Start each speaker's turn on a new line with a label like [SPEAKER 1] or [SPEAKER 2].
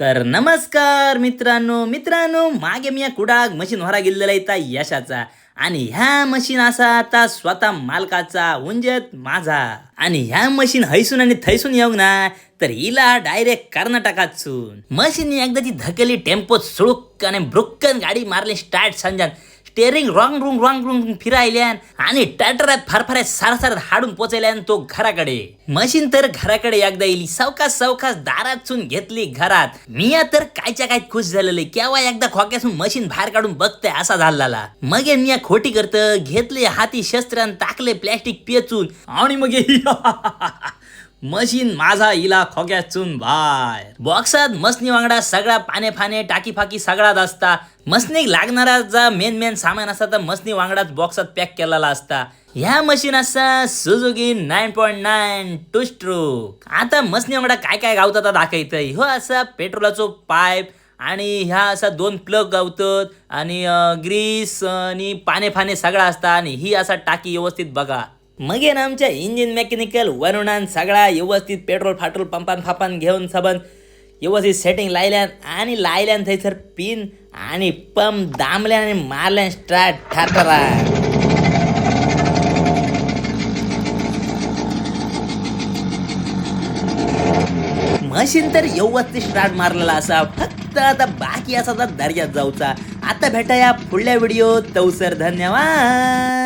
[SPEAKER 1] तर नमस्कार मित्रांनो मित्रांनो मागे मी या कुडाग मशीन व्हारा गेलेला इथं यशाचा. आणि ह्या मशीन असा आता स्वतः मालकाचा उंजत माझा. आणि ह्या मशीन हैसून आणि थैसून येऊ ना तर हिला डायरेक्ट कर्नाटकातून. मशीन एकदा ती धकेली टेम्पो सुळूक आणि ब्रुक्कन गाडी मारली स्टार्ट संजान. स्टेरिंग रॉंग रुंग रॉंग रुंग फिरायल्यान आणि टॅटरात फारफाऱ्यात सारसारत हाडून पोचायल्यान तो घराकडे. मशीन तर घराकडे एकदा येईल सावकाश सावकाश दारातून घेतली घरात. मिया तर कायच्या काय खुश झालेले. केव्हा एकदा खोक्यासून मशीन बाहेर काढून बघते असा झालेला. मग मिया खोटी करत घेतले हाती शस्त्र आणि टाकले प्लॅस्टिक पेचून. आणि मग मशीन माझा इला खोक्याचून बाहेर. बॉक्सात मसनी वांगडा सगळा पाने फाने टाकी फाकी सगळाच असता. मसनीक लागणारा जा मेन मेन सामान असता तर मसनी वांगडाच बॉक्सात पॅक केलेला असता. ह्या मशीन असा Suzuki nine point nine two stroke आता मसनी वांगडा काय काय गावतात दाखवतं हो असा पेट्रोलाचो पाईप आणि ह्या असा दोन प्लग गावतात आणि ग्रीस आणि पाने फाने सगळा असता आणि ही असा टाकी व्यवस्थित बघा. मग आमच्या इंजिन मेकॅनिकल वरुणान सगळा व्यवस्थित पेट्रोल फाट्रोल पंपान फापान घेऊन सबन व्यवस्थित सेटिंग लायल्यान आणि लायल्यान थंयसर पिन आणि पंप दामल्यान आणि मारल्यान स्टार्ट ठाटरा मशीन तर व्यवस्थित स्टार्ट मारलेला असा फक्त आता बाकी असा तर दर्यात जाऊचा. आता भेटा या पुढल्या व्हिडिओ तवसर धन्यवाद!